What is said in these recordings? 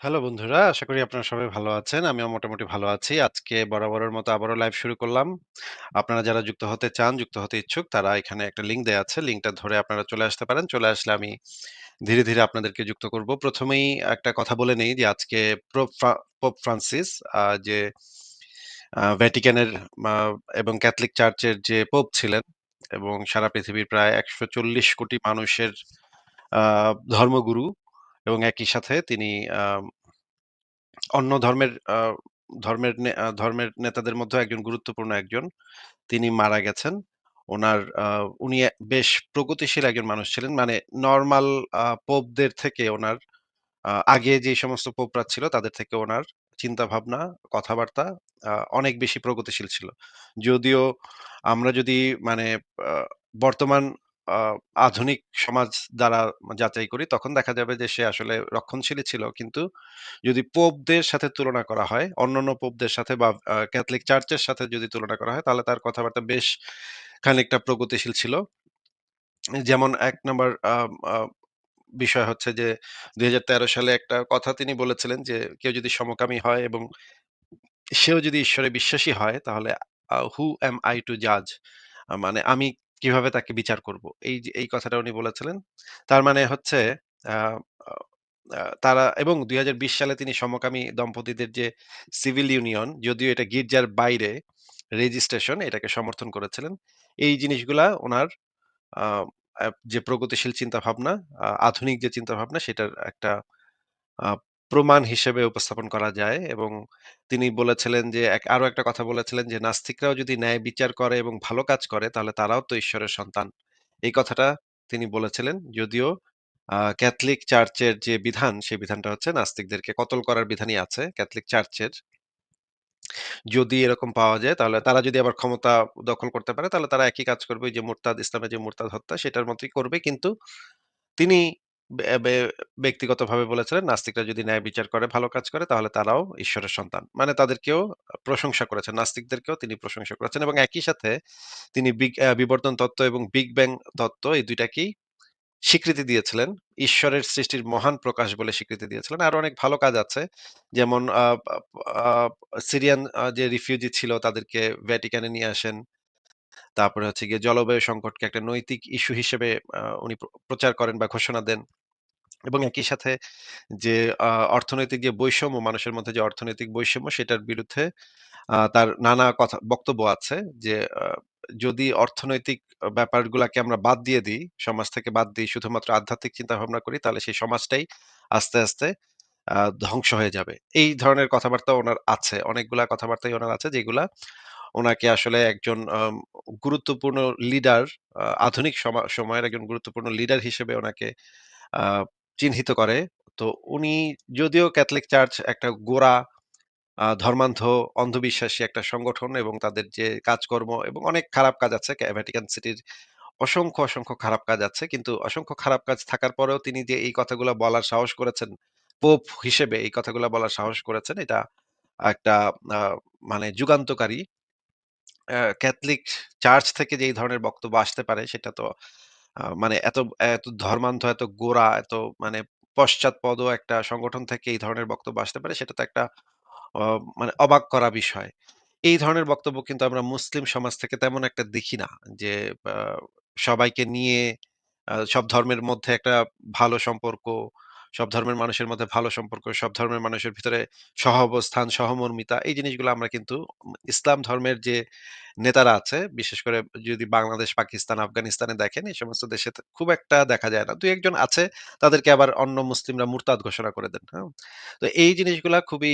Hello বন্ধুরা, আশা করি আপনারা সবাই ভালো আছেন। আমিও মোটামুটি ভালো আছি। আজকে বরাবরের মতো আবারও লাইভ শুরু করলাম। আপনারা যারা যুক্ত হতে চান, যুক্ত হতে ইচ্ছুক, তারা এখানে একটা লিঙ্ক দেয়া আছে। লিঙ্কটা ধরে আপনারা চলে আসতে পারেন। চলে আসলে আমি ধীরে, ধীরে আপনাদেরকে যুক্ত করব। প্রথমেই একটা কথা বলে নেই যে আজকে পোপ ফ্রান্সিস যে আ ভ্যাটিকানের এবং ক্যাথলিক চার্চের যে পোপ ছিলেন এবং সারা পৃথিবীর প্রায় ১৪০ কোটি মানুষের ধর্মগুরু এবং একই সাথে তিনি অন্য ধর্মের ধর্মের ধর্মের নেতাদের মধ্যে একজন গুরুত্বপূর্ণ একজন। তিনি মারা গেছেন। ওনার উনি বেশ প্রগতিশীল একজন মানুষ ছিলেন। মানে নর্মাল পোপদের থেকে ওনার আগে যে সমস্ত পোপরা ছিল তাদের থেকে ওনার চিন্তা ভাবনা কথাবার্তা অনেক বেশি প্রগতিশীল ছিল। যদিও আমরা যদি মানে বর্তমান আধুনিক সমাজ দ্বারা যাচাই করি তখন দেখা যাবে যে সে আসলে রক্ষণশীলই ছিল। কিন্তু যদি পোপদের সাথে তুলনা করা হয়, অন্যান্য পোপদের সাথে বা ক্যাথলিক চার্চের সাথে যদি তুলনা করা হয় তাহলে তার কথাবার্তা বেশ খানিকটা প্রগতিশীল ছিল। যেমন ১ নাম্বার বিষয় হচ্ছে যে ২০১৩ সালে একটা কথা তিনি বলেছিলেন যে, "কেউ যদি সমকামী হয় এবং সেও যদি ঈশ্বরে বিশ্বাসী হয় তাহলে আ who am I to judge?" আ মানে আমি কীভাবে তাকে বিচার করব? এই এই কথাটা উনি বলেছিলেন। তার মানে হচ্ছে তারা এবং ২০২০ সালে তিনি সমকামী দম্পতিদের যে সিভিল ইউনিয়ন, যদিও এটা গির্জার বাইরে রেজিস্ট্রেশন, এটাকে সমর্থন করেছিলেন। এই জিনিসগুলা আ যে প্রগতিশীল চিন্তাভাবনা, আ আধুনিক যে চিন্তাভাবনা সেটার একটা প্রমাণ হিসেবে উপস্থাপন করা যায় এবং তিনি বলেছিলেন যে এক আরও একটা কথা বলেছিলেন যে, "নাস্তিকরাও যদি ন্যায় বিচার করে এবং ভালো কাজ করে তাহলে তারাও তো ঈশ্বরের সন্তান।" এই কথাটা তিনি বলেছিলেন। যদিও ক্যাথলিক চার্চের যে বিধান, সেই বিধানটা হচ্ছে নাস্তিকদেরকে কতল করার বিধানই আছে ক্যাথলিক চার্চের। যদি এরকম পাওয়া যায় তাহলে তারা যদি আবার ক্ষমতা দখল করতে পারে তাহলে তারা একই কাজ করবে যে মুরতাদ ইসলামের যে মোরতাদ হত্যা সেটার মতোই করবে। কিন্তু তিনি ব্যক্তিগতভাবে বলেছিলেন, নাস্তিকরা যদি ন্যায় বিচার করে, ভালো কাজ করে তাহলে তারাও ঈশ্বরের সন্তান। মানে তাদেরকেও প্রশংসা করেছেন। নাস্তিকদেরকেও তিনি প্রশংসা করেছেন এবং একই সাথে তিনি বিবর্তন তত্ত্ব এবং বিগ ব্যাং তত্ত্ব এই দুইটাকেই স্বীকৃতি দিয়েছিলেন। ঈশ্বরের সৃষ্টির মহান প্রকাশ বলে স্বীকৃতি দিয়েছিলেন। আরও অনেক ভালো কাজ আছে। যেমন সিরিয়ান যে রিফিউজি ছিল তাদেরকে ভ্যাটিকানে নিয়ে আসেন। তারপরে হচ্ছে গিয়ে জলবায়ু সংকটকে একটা নৈতিক ইস্যু হিসেবে উনি প্র প্রচার করেন বা ঘোষণা দেন। এবং একই সাথে যে অর্থনৈতিক যে বৈষম্য, মানুষের মধ্যে যে অর্থনৈতিক বৈষম্য সেটার বিরুদ্ধে তার নানা কথা বক্তব্য আছে যে যদি অর্থনৈতিক ব্যাপারগুলাকে আমরা বাদ দিয়ে দিই, সমাজ থেকে বাদ দিই, শুধুমাত্র আধ্যাত্মিক চিন্তাভাবনা করি তাহলে সেই সমাজটাই আস্তে, আস্তে ধ্বংস হয়ে যাবে। এই ধরনের কথাবার্তা ওনার আছে। অনেকগুলা কথাবার্তাই ওনার আছে যেগুলা উনাকে আসলে একজন গুরুত্বপূর্ণ লিডার আধুনিক সমা সময়ের একজন গুরুত্বপূর্ণ লিডার হিসেবে ওনাকে চিহ্নিত করে। তো উনি যদিও ক্যাথলিক চার্চ একটা গোঁড়া ধর্মান্ধ অন্ধবিশ্বাসী একটা সংগঠন এবং তাদের যে কাজকর্ম এবং অনেক খারাপ কাজ আছে। ভ্যাটিকান সিটির অসংখ্য, অসংখ্য খারাপ কাজ আছে। কিন্তু অসংখ্য খারাপ কাজ থাকার পরেও তিনি যে এই কথাগুলো বলার সাহস করেছেন, পোপ হিসেবে এই কথাগুলো বলার সাহস করেছেন এটা একটা মানে যুগান্তকারী। ক্যাথলিক চার্চ থেকে যে ধরনের বক্তব্য আসতে পারে সেটা তো মানে এত এত ধর্মান্ধ, এত গোঁড়া, এত মানে পশ্চাৎপদ একটা সংগঠন থেকে এই ধরনের বক্তব্য আসতে পারে সেটা তো একটা মানে অবাক করা বিষয়। এই ধরনের বক্তব্য কিন্তু আমরা মুসলিম সমাজ থেকে তেমন একটা দেখি না। যে সবাইকে নিয়ে সব ধর্মের মধ্যে একটা ভালো সম্পর্ক, সব ধর্মের মানুষের মধ্যে ভালো সম্পর্ক, সব ধর্মের মানুষের ভিতরে সহ অবস্থান সহমর্মিতা এই জিনিসগুলো আমরা কিন্তু ইসলাম ধর্মের যে নেতারা আছে, বিশেষ করে যদি বাংলাদেশ, পাকিস্তান, আফগানিস্তানে দেখেন এই সমস্ত দেশে খুব একটা দেখা যায় না। ২-১ আছে তাদেরকে আবার অন্য মুসলিমরা মুরতাদ ঘোষণা করে দেন। হ্যাঁ? তো এই জিনিসগুলা খুবই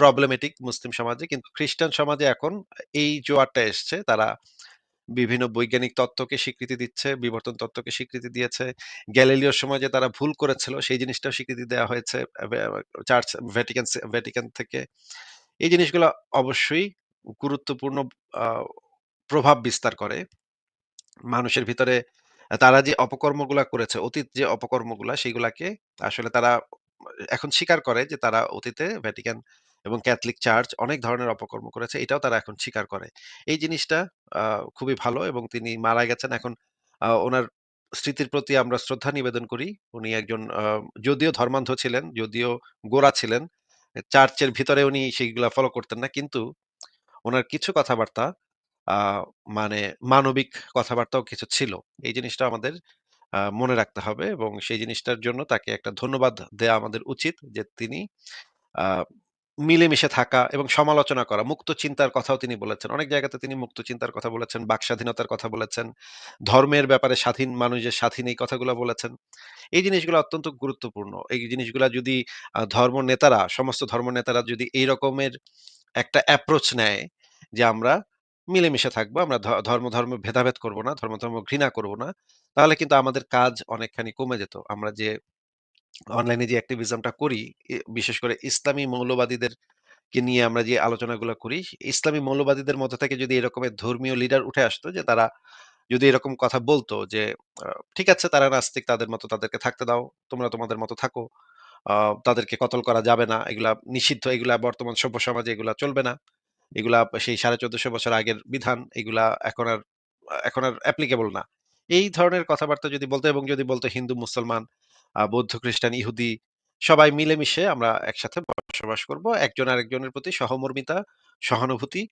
প্রবলেমেটিক মুসলিম সমাজে। কিন্তু খ্রিস্টান সমাজে এখন এই জোয়ারটা এসছে। তারা বিভিন্ন বৈজ্ঞানিক তত্ত্বকে স্বীকৃতি দিচ্ছে, বিবর্তন তত্ত্বকে স্বীকৃতি দিয়েছে। গ্যালিলিওর সময় যে তারা ভুল করেছিল সেই জিনিসটাও স্বীকৃতি দেওয়া হয়েছে চার্চ ভ্যাটিকান ভ্যাটিকান থেকে। এই জিনিসগুলা অবশ্যই গুরুত্বপূর্ণ প্রভাব বিস্তার করে। মানুষের ভিতরে তারা যে অপকর্মগুলা করেছে, অতীত যে অপকর্মগুলা সেগুলাকে আসলে তারা এখন স্বীকার করে যে তারা অতীতে ভ্যাটিকান এবং ক্যাথলিক চার্চ অনেক ধরনের অপকর্ম করেছে। এটাও তারা এখন স্বীকার করে। এই জিনিসটা খুবই ভালো এবং তিনি মারা গেছেন এখন ওনার স্মৃতির প্রতি আমরা শ্রদ্ধা নিবেদন করি। উনি একজন যদিও ধর্মান্ধ ছিলেন, যদিও গোঁড়া ছিলেন, চার্চের ভিতরে উনি সেইগুলা ফলো করতেন না। কিন্তু ওনার কিছু কথাবার্তা মানে মানবিক কথাবার্তাও কিছু ছিল। এই জিনিসটা আমাদের মনে রাখতে হবে এবং সেই জিনিসটার জন্য তাকে একটা ধন্যবাদ দেয়া আমাদের উচিত যে তিনি মিলেমিশে থাকা এবং সমালোচনা করা। মুক্ত চিন্তার কথাও তিনি বলেছেন। অনেক জায়গাতে তিনি মুক্ত চিন্তার কথা বলেছেন, বাকস্বাধীনতার কথা বলেছেন, ধর্মের ব্যাপারে স্বাধীন মানুষের স্বাধীন এই কথাগুলো বলেছেন। এই জিনিসগুলো অত্যন্ত গুরুত্বপূর্ণ। এই জিনিসগুলা যদি ধর্ম নেতারা, সমস্ত ধর্ম নেতারা যদি এই রকমের একটা অ্যাপ্রোচ নেয় যে আমরা মিলেমিশে থাকব। আমরা ধর্ম, ধর্ম ভেদাভেদ করব না, ধর্ম, ধর্ম ঘৃণা করব না। তাহলে কিন্তু আমাদের কাজ অনেকখানি কমে যেত। আমরা যে অনলাইনে যে অ্যাক্টিভিজমটা করি, বিশেষ করে ইসলামী মৌলবাদীদেরকে নিয়ে আমরা যে আলোচনাগুলা করি, ইসলামী মৌলবাদীদের মধ্য থেকে যদি এরকমের ধর্মীয় লিডার উঠে আসতো যে তারা যদি এরকম কথা বলতো যে, ঠিক আছে তারা নাস্তিক তাদের মতো তাদেরকে থাকতে দাও। তোমরা তোমাদের মতো থাকো। তাদেরকে কতল করা যাবে না। এগুলা নিষিদ্ধ। এগুলা বর্তমান সভ্য সমাজে এগুলা চলবে না। এগুলা সেই ১৪৫০ বছর আগের বিধান। এগুলা এখন আর এখন আর অ্যাপ্লিকেবল না। এই ধরনের কথাবার্তা যদি বলতো এবং যদি বলতো হিন্দু, মুসলমান, বৌদ্ধ, খ্রিস্টান, ইহুদি সবাই মিলেমিশে আমরা একসাথে বসবাস করব। একজন আরেকজনের প্রতি সহমর্মিতা, সহানুভূতি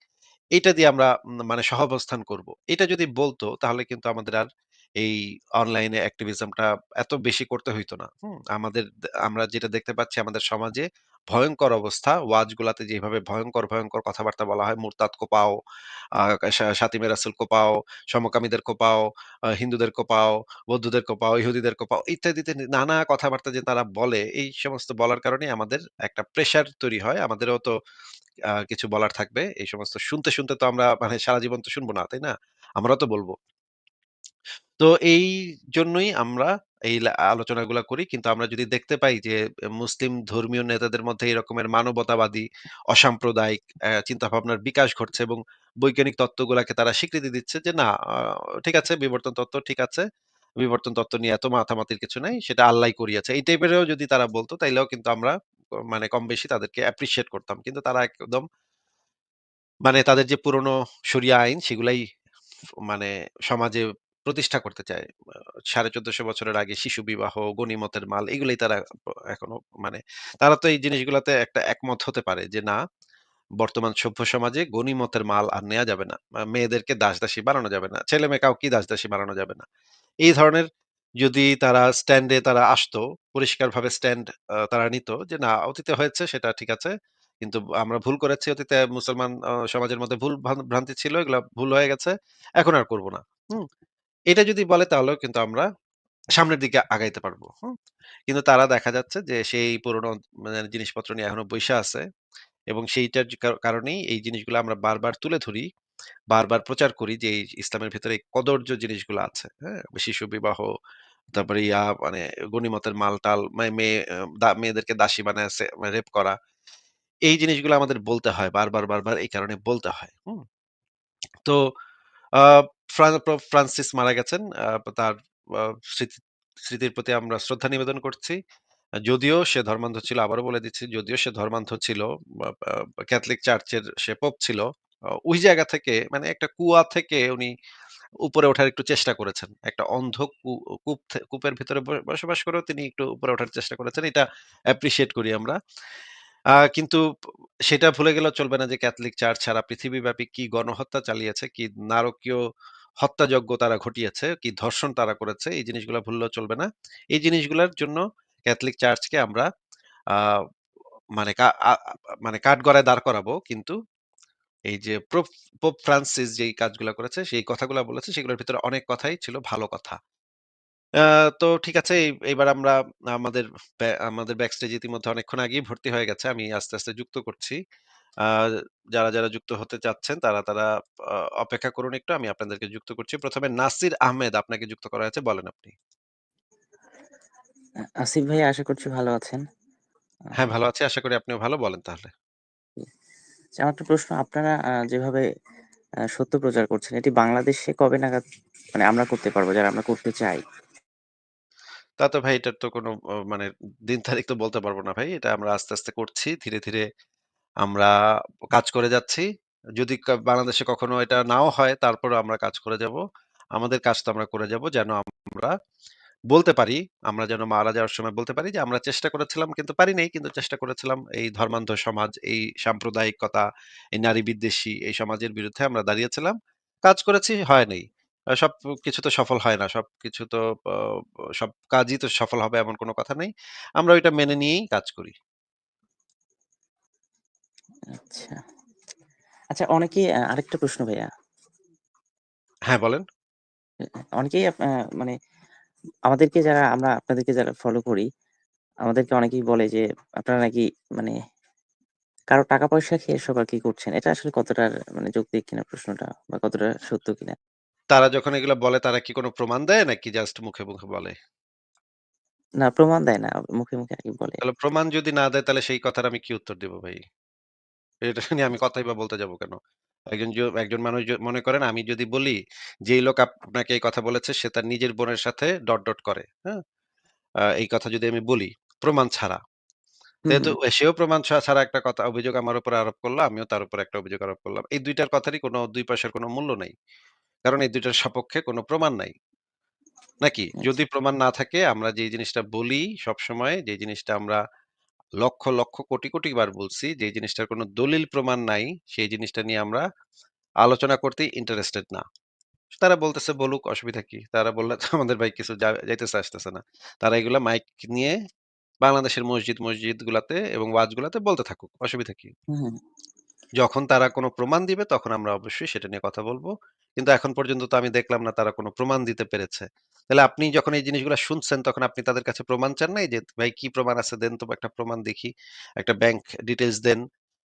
এটা দিয়ে আমরা মানে সহাবস্থান করব। এটা যদি বলতো তাহলে কিন্তু আমাদের আর এই অনলাইনে অ্যাক্টিভিজমটা এত বেশি করতে হইতো না। আমাদের আমরা যেটা দেখতে পাচ্ছি আমাদের সমাজে ভয়ংকর অবস্থা। ওয়াজগুলাতে যেভাবে ভয়ঙ্কর ভয়ংকর কথাবার্তা বলা হয়, মুরতাদ কোপাও, আ সা শাতিমে রাসূল কোপাও, সমকামীদের কোপাও, হিন্দুদের কোপাও, বৌদ্ধদের কোপাও, ইহুদিদের কোপাও ইত্যাদিতে নানা কথাবার্তা যে তারা বলে, এই সমস্ত বলার কারণেই আমাদের একটা প্রেশার তৈরি হয়। আমাদেরও তো কিছু বলার থাকবে। এই সমস্ত শুনতে, শুনতে তো আমরা মানে সারা জীবন তো শুনব না, তাই না? আমরাও তো বলব তো এই জন্যই আমরা এই আলোচনাগুলা করি। কিন্তু আমরা যদি দেখতে পাই যে মুসলিম ধর্মীয় নেতাদের মধ্যে এই রকমের মানবতাবাদী, অসাম্প্রদায়িক চিন্তাভাবনার বিকাশ ঘটছে এবং বৈজ্ঞানিক তত্ত্বগুলাকে তারা স্বীকৃতি দিচ্ছে যে না ঠিক আছে বিবর্তন তত্ত্ব ঠিক আছে। বিবর্তন তত্ত্ব নিয়ে এত মাথামাতির কিছু নাই। সেটা আল্লাহ করিয়াছে এই টাইপেরও যদি তারা বলতো তাইলেও কিন্তু আমরা মানে কম বেশি তাদেরকে অ্যাপ্রিসিয়েট করতাম। কিন্তু তারা একদম মানে তাদের যে পুরনো শরিয়া আইন সেগুলাই মানে সমাজে প্রতিষ্ঠা করতে চায়। সাড়ে ১৪৫০ বছরের আগে শিশু বিবাহ, গনিমতের মাল এগুলাই তারা এখনও মানে তারা তো এই জিনিসগুলাতে একটা একমত হতে পারে যে না, বর্তমান সভ্য সমাজে গনিমতের মাল আর নেয়া যাবে না। মেয়েদেরকে দাস-দাসী বানানো যাবে না। ছেলে-মেয়ে কাউকেই দাস-দাসী বানানো যাবে না। এই ধরনের যদি তারা স্ট্যান্ডে তারা আসতো, পরিষ্কারভাবে স্ট্যান্ড তারা নিত যে না অতীতে হয়েছে সেটা ঠিক আছে। কিন্তু আমরা ভুল করেছি অতীতে মুসলমান সমাজের মধ্যে ভুল ভ্রান ভ্রান্তি ছিল। এগুলা ভুল হয়ে গেছে। এখন আর করব না। হুম? এটা যদি বলে তাহলেও কিন্তু আমরা সামনের দিকে আগাইতে পারব। কিন্তু তারা দেখা যাচ্ছে যে সেই পুরনো মানে জিনিসপত্র নিয়ে এখনও বইসা আছে এবং সেইটার কারণেই এই জিনিসগুলা আমরা বারবার তুলে ধরি। বারবার প্রচার করি যে ইসলামের ভেতরে কদর্য জিনিসগুলো আছে। হ্যাঁ? শিশু বিবাহ, তারপরে ইয়া মানে গনিমতের মাল-টাল মে মেয়ে মেয়েদেরকে দাসী বানায় সে রেপ করা। এই জিনিসগুলো আমাদের বলতে হয়। বারবার, বারবার এই কারণে বলতে হয়। হুম? তো আ ফ্রান্সিস মারা গেছেন। তার স্মৃতি স্মৃতির প্রতি আমরা শ্রদ্ধা নিবেদন করছি। যদিও সে ধর্মান্ধ ছিল, আবারও বলে দিচ্ছি, যদিও সে ধর্মান্ধ ছিল, ক্যাথলিক চার্চের সে পোপ ছিল। ওই জায়গা থেকে মানে একটা কুয়া থেকে উনি উপরে ওঠার একটু চেষ্টা করেছেন। একটা অন্ধ কূপ কূপের ভিতরে বসবাস করেও তিনি একটু উপরে ওঠার চেষ্টা করেছেন। এটা অ্যাপ্রিসিয়েট করি আমরা। কিন্তু সেটা ভুলে গেলেও চলবে না যে ক্যাথলিক চার্চ সারা পৃথিবীব্যাপী কি গণহত্যা চালিয়েছে, কি নারকীয় হত্যাযজ্ঞ তারা ঘটিয়েছে, কি ধর্ষণ তারা করেছে, এই জিনিসগুলা ভুললেও চলবে না। এই জিনিসগুলার জন্য ক্যাথলিক চার্চকে আমরা মানে মানে কাঠগড়ায় দাঁড় করাবো। কিন্তু এই যে পোপ ফ্রান্সিস যেই কাজগুলো করেছে, সেই কথাগুলো বলেছে সেগুলোর ভিতরে অনেক কথাই ছিল ভালো কথা। তো ঠিক আছে এই এইবার আমরা আমাদের আমাদের ব্যাকস্টেজ ইতিমধ্যে অনেকক্ষণ আগেই ভর্তি হয়ে গেছে। আমি আস্তে, আস্তে যুক্ত করছি। আ যারা, যারা যুক্ত হতে চাচ্ছেন তারা, তারা অপেক্ষা করুন একটু। আমি আপনাদেরকে যুক্ত করছি। ১ম এ নাসির আহমেদ আপনাকে যুক্ত করা হয়েছে। বলেন আপনি। আ আসিফ ভাই আশা করছি ভালো আছেন। আ হ্যাঁ, ভালো আছি। আশা করি আপনিও ভালো। বলেন তাহলে। আচ্ছা আমার একটা প্রশ্ন আপনারা আ যেভাবে আ সত্য প্রচার করছেন, এটি বাংলাদেশে কবে নাগাদ মানে আমরা করতে পারব যারা আমরা করতে চাই? তা তো ভাই এটার তো কোনো অ মানে দিন তারিখ তো বলতে পারব না ভাই। এটা আমরা আস্তে, আস্তে করছি। ধীরে, ধীরে আমরা কাজ করে যাচ্ছি। যদি বাংলাদেশে কখনো এটা নাও হয় তারপরেও আমরা কাজ করে যাব। আমাদের কাজ তো আমরা করে যাব যেন আমরা বলতে পারি, আমরা যেন মারা যাওয়ার সময় বলতে পারি যে আমরা চেষ্টা করেছিলাম কিন্তু পারি নাই। কিন্তু চেষ্টা করেছিলাম এই ধর্মান্ধ সমাজ, এই সাম্প্রদায়িকতা, এই নারী বিদ্বেষী এই সমাজের বিরুদ্ধে আমরা দাঁড়িয়েছিলাম। কাজ করেছি, হয় নাই। সব কিছু তো সফল হয় না। সবকিছু তো প সব কাজই তো সফল হবে এমন কোনো কথা নেই। আমরা ওইটা মেনে নিয়েই কাজ করি। আচ্ছা। আচ্ছা অনেকেই আরেকটা প্রশ্ন ভাইয়া। হ্যাঁ, বলেন। অনেকেই মানে আমাদেরকে যারা আমরা আপনাদেরকে যারা ফলো করি, আমাদেরকে অনেকেই বলে যে আপনারা নাকি মানে কারও টাকা পয়সা খেয়ে এসব আরকি করছেন। এটা আসলে কতটা মানে যৌক্তিক কিনা প্রশ্নটা বা কতটা সত্য কিনা? তারা যখন এগুলো বলে তারা কি কোন প্রমাণ দেয় নাকি জাস্ট মুখে, মুখে বলে? না প্রমাণ দেয় না। মুখে, মুখে আরকি বলে। তাহলে প্রমাণ যদি না দেয় তাহলে সেই কথার আমি কি উত্তর দিব ভাই? এটা নিয়ে আমি কথাই বা বলতে যাব কেন? একজন একজন মানুষ য মনে করেন আমি যদি বলি যে এই লোক আপনাকে এই কথা বলেছে সে তার নিজের বোনের সাথে ডট, ডট করে। হ্যাঁ? আ এই কথা যদি আমি বলি প্রমাণ ছাড়া। হুম, যেহেতু হুম। সেও প্রমাণ ছা ছাড়া একটা কথা অভিযোগ আমার উপর আরোপ করল, আমিও তার উপর একটা অভিযোগ আরোপ করলাম। এই ২ টার কথারই কোনো ২ পয়সার কোনো মূল্য নাই। কারণ এই ২ টার সপক্ষে কোন প্রমাণ নাই। নাকি? আচ্ছা। যদি প্রমাণ না থাকে আমরা যেই জিনিসটা বলি সবসময়, যে জিনিসটা আমরা লক্ষ, লক্ষ কোটি, কোটি বার বলছি, যে জিনিসটার কোন দলিল প্রমাণ নাই, সেই জিনিসটা নিয়ে আমরা আলোচনা করতেই ইন্টারেস্টেড না। তারা বলতেছে বলুক অসুবিধা কি? তারা বললে আমাদের ভাই কিছু যাইতেছে আসতেছে না। তারা এগুলা মাইক নিয়ে বাংলাদেশের মসজিদ, মসজিদ গুলাতে এবং ওয়াজ গুলাতে বলতে থাকুক। অসুবিধা কি? যখন তারা কোনো প্রমাণ দিবে তখন আমরা অবশ্যই সেটা নিয়ে কথা বলব কিন্তু এখন পর্যন্ত তো আমি দেখলাম না তারা কোনো প্রমাণ দিতে পেরেছে। তাহলে আপনি যখন এই জিনিসগুলা শুনছেন তখন আপনি তাদের কাছে প্রমাণ চান নাই যে, "ভাই কি প্রমাণ আছে দেন তো একটা প্রমাণ দেখি। একটা ব্যাংক ডিটেইলস দেন,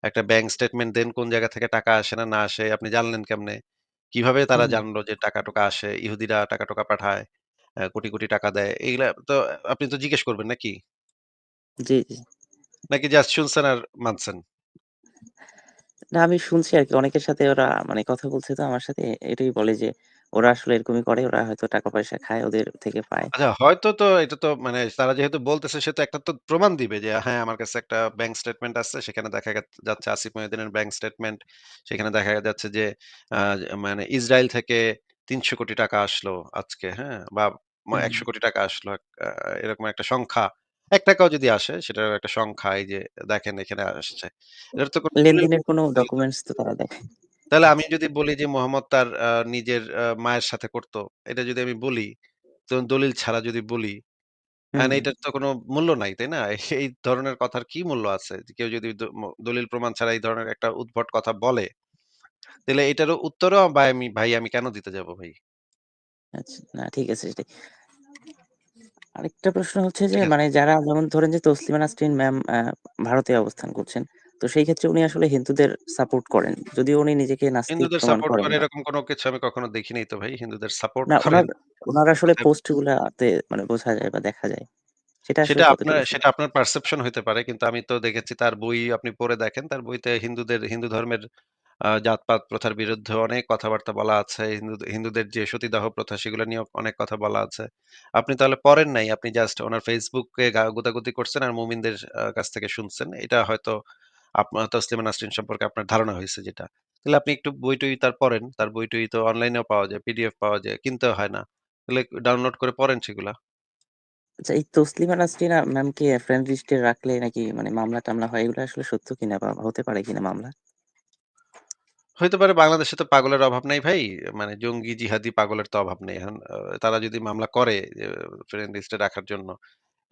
একটা ব্যাংক স্টেটমেন্ট দেন, কোন জায়গা থেকে টাকা আসে না, না আসে আপনি জানলেন কেমনে? কীভাবে তারা জানলো যে টাকা-টুকা আসে, ইহুদিরা টাকা-টুকা পাঠায়, কোটি, কোটি টাকা দেয়।" এগুলা তো আপনি তো জিজ্ঞেস করবেন নাকি? জি, জি। নাকি জাস্ট শুনছেন আর মানছেন? না আমি শুনছি আর কি অনেকের সাথে ওরা মানে কথা বলছে তো আমার সাথে এটাই বলে যে ওরা আসলে এরকমই করে। ওরা হয়তো টাকা পয়সা খায় ওদের থেকে পায়। আচ্ছা হয়তো তো এটা তো মানে তারা যেহেতু বলতেছে সে তো একটা তো প্রমাণ দিবে যে হ্যাঁ, আমার কাছে একটা ব্যাংক স্টেটমেন্ট আছে। সেখানে দেখা গা যাচ্ছে আসিফ মহিউদ্দিনের ব্যাংক স্টেটমেন্ট। সেখানে দেখা যাচ্ছে যে আ মানে ইসরায়েল থেকে ৳৩০০ টাকা আসলো আজকে, হ্যাঁ? বা মা হুম, হুম। ৳১০০ টাকা আসলো। আ এরকম একটা সংখ্যা। ৳১ যদি আসে সেটারও একটা সংখ্যা এই যে দেখেন এখানে আসছে। এটার তো কোনো লেনদেনের কোনো ডকুমেন্টস তো তারা দেখায়। তাহলে আমি যদি বলি যে মোহাম্মদ তার নিজের মায়ের সাথে করত, এটা যদি আমি বলি, তো দলিল ছাড়া যদি বলি হুম, হুম। এইটার তো কোনো মূল্য নাই, তাই না? এই ধরনের কথার কি মূল্য আছে? কেউ যদি দ ম দলিল প্রমাণ ছাড়া এই ধরনের একটা উদ্ভট কথা বলে, তাহলে এটারও উত্তরও ভাই আমি ভাই আমি কেন দিতে যাব ভাই? আচ্ছা, না ঠিক আছে সেটাই। আরেকটা প্রশ্ন হচ্ছে যে মানে যারা যেমন ধরেন যে তসলিমা নাসরিন ম্যাম আ ভারতে অবস্থান করছেন। তো সেই ক্ষেত্রে উনি আসলে হিন্দুদের সাপোর্ট করেন। যদিও উনি নিজেকে নাস্তিক হিন্দুদের সাপোর্ট করেন এরকম কোনো কিছু আমি কখনো দেখি নাই তো ভাই। হিন্দুদের সাপোর্ট না উনার আসলে কোথায় পোস্ট গুলাতে মানে বোঝা যায় বা দেখা যায়। সেটা সেটা আপনার সেটা আপনার পারসেপশন হইতে পারে। কিন্তু আমি তো দেখেছি তার বই আপনি পড়ে দেখেন। তার বইতে হিন্দুদের হিন্দু ধর্মের জাতপাত প্রথার বিরুদ্ধে অনেক কথাবার্তা বলা আছে। হিন্দু হিন্দুদের যে সতীদাহ প্রথা সেগুলো নিয়ে অনেক কথা বলা আছে। আপনি তাহলে পড়েন নাই। আপনি জাস্ট ওনার ফেসবুকে গুতাগুতি করছেন আর মুমিনদের কাছ থেকে শুনছেন। এটা হয়তো আপনার তসলিমা নাসরিন সম্পর্কে আপনার ধারণা হইছে যেটা। তাহলে আপনি একটু বই-টই তার পড়েন। তার বই-টই তো অনলাইনেও পাওয়া যায়, পিডিএফ পাওয়া যায়। কিনতেও হয় না। তাহলে ডাউনলোড করে পড়েন সেগুলা। আচ্ছা এই তসলিমা নাসরিন ম্যামকে ফ্রেন্ড লিস্টে রাখলে নাকি মানে মামলা-টামলা হয় এগুলো আসলে সত্য কিনা বা হতে পারে কিনা মামলা? হইতে পারে বাংলাদেশে তো পাগলের অভাব নাই ভাই। মানে জঙ্গি, জিহাদি পাগলের তো অভাব নেই। এখন তারা যদি মামলা করে ফ্রেন্ড লিস্টে রাখার জন্য,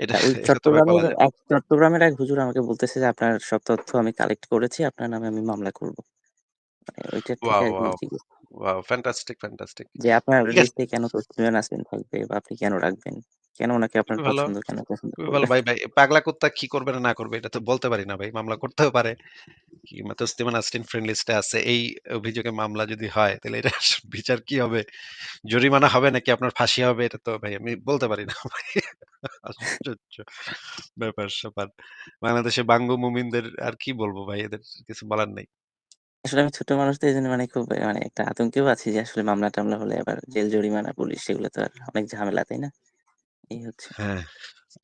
এটা চট্টগ্রামের। এক চট্টগ্রামের এক হুজুর আমাকে বলতেছে যে আপনার সব তথ্য আমি কালেক্ট করেছি। আপনার নামে আমি মামলা করব। ওইটা ওইটার ওয়াও, ওয়াও, ফ্যান্টাস্টিক, ফ্যান্টাস্টিক। যে আপনার লিস্টে কেন তসলিমা নাসরিন থাকবে বা আপনি কেন রাখবেন? কেন উনাকে আপনার ভালো, পছন্দ, কেন পছন্দ ভালো ভাই, ভাই। পাগলা কুত্তা কি করবে না, না করবে এটা তো বলতে পারি না ভাই। মামলা করতেও পারে। কি তসলিমা নাসরিন ফ্রেন্ড লিস্টে আছে। এই অভিযোগে মামলা যদি হয় তাহলে এটার বিচার কি হবে? জরিমানা হবে নাকি আপনার ফাঁসি হবে? এটা তো ভাই আমি বলতে পারি না ভাই। ব্যাপার-স্যাপার। বাংলাদেশে বাঙ্গু মুমিনদের আর কি বলব ভাই এদের কিছু বলার নাই। আসলে আমি ছোট মানুষ তো এই জন্য মানে খুব মানে একটা আতঙ্কেও আছি যে আসলে মামলা-টামলা হলে আবার জেল জরিমানা, পুলিশ সেগুলো তো আর অনেক ঝামেলা, তাই না? এই হচ্ছে। হ্যাঁ,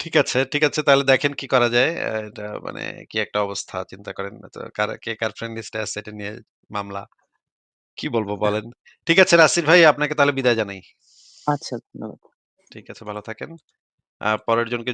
ঠিক আছে, ঠিক আছে তাহলে দেখেন কি করা যায়। এটা মানে কি একটা অবস্থা চিন্তা করেন। তো কার কে কার ফ্রেন্ড লিস্টে আছে এটা নিয়ে মামলা। কি বলব বলেন? ঠিক আছে রাসির ভাই আপনাকে তাহলে বিদায় জানাই। আচ্ছা ধন্যবাদ। ঠিক আছে, ভালো থাকেন। আ পরের জনকে